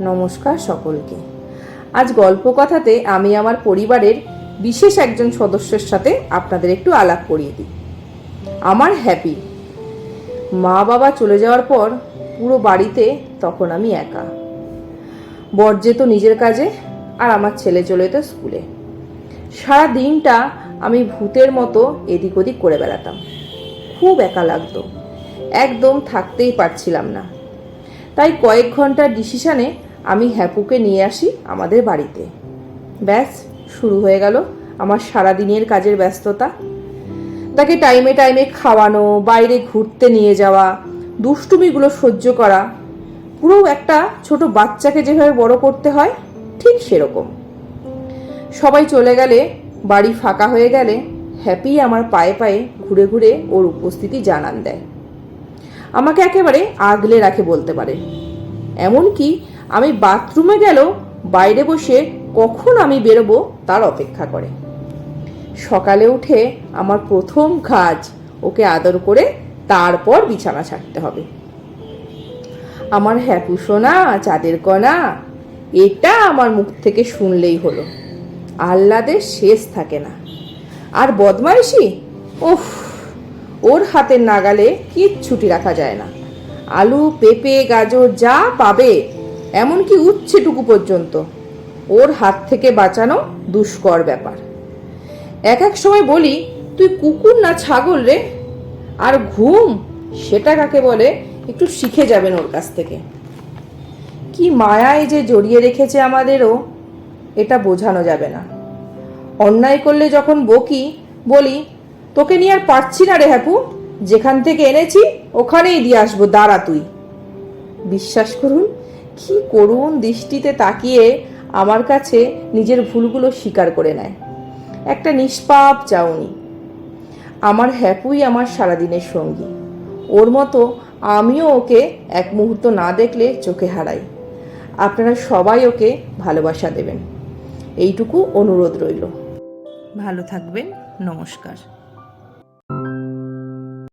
নমস্কার সকলকে। আজ গল্প কথাতে আমি আমার পরিবারের বিশেষ একজন সদস্যের সাথে আপনাদের একটু আলাপ করিয়ে দিই। আমার হ্যাপি। মা বাবা চলে যাওয়ার পর পুরো বাড়িতে তখন আমি একা। বর যেত নিজের কাজে আর আমার ছেলে চলে যেত স্কুলে। সারা দিনটা আমি ভূতের মতো এদিক ওদিক করে বেড়াতাম। খুব একা লাগতো। একদম থাকতেই পারছিলাম না। তাই কয়েক ঘণ্টার ডিসিশানে আমি হ্যাপুকে নিয়ে আসি আমাদের বাড়িতে। ব্যাস, শুরু হয়ে গেল আমার সারা দিনের কাজের ব্যস্ততা। তাকে টাইমে টাইমে খাওয়ানো, বাইরে ঘুরতে নিয়ে যাওয়া, দুষ্টুমিগুলো সহ্য করা, পুরো একটা ছোট বাচ্চাকে যেভাবে বড় করতে হয়, ঠিক সেরকম। সবাই চলে গেলে, বাড়ি ফাঁকা হয়ে গেলে, হ্যাপি আমার পায়ে পায়ে ঘুরে ঘুরে ওর উপস্থিতি জানান দেয়। আমাকে একেবারে আগলে রাখে বলতে পারে। এমনকি আমি বাথরুমে গেলেও বাইরে বসে কখন আমি বেরোবো তার অপেক্ষা করে। সকালে উঠে আমার প্রথম কাজ ওকে আদর করে তারপর বিছানা ছাড়তে হবে। আমার হ্যাপু সোনা, চাঁদের কণা, এটা আমার মুখ থেকে শুনলেই হলো। আহ্লাদের শেষ থাকে না। আর বদমাইশি? ওফ ওর হাতের নাগালে কিচ্ছুটি রাখা যায় না। আলু, পেঁপে, গাজর যা পাবে, এমনকি উচ্ছেটুকু পর্যন্ত। ওর হাত থেকে বাঁচানো দুষ্কর ব্যাপার। এক এক সময় বলি, তুই কুকুর না ছাগল রে? আর ঘুম, সেটা কাকে বলে, একটু শিখে যাবেন ওর কাছ থেকে। কি মায়ায় যে জড়িয়ে রেখেছে আমাদেরও, এটা বোঝানো যাবে না। অন্যায় করলে যখন বকি, বলি তোকে নিয়ে আর পারছি না রে হ্যাপু যেখান থেকে এনেছি, ওখানেই দিয়ে আসব, দাঁড়া তুই। বিশ্বাস করুন, কি করুণ দৃষ্টিতে তাকিয়ে আমার কাছে নিজের ভুলগুলো স্বীকার করে নেয়। একটা নিষ্পাপ চাউনি। আমার হ্যাপুই আমার সারাদিনের সঙ্গী। ওর মতো আমিও ওকে এক মুহূর্ত না দেখলে চোখে হারাই। আপনারা সবাই ওকে ভালোবাসা দেবেন। এইটুকু অনুরোধ রইল। ভালো থাকবেন, নমস্কার।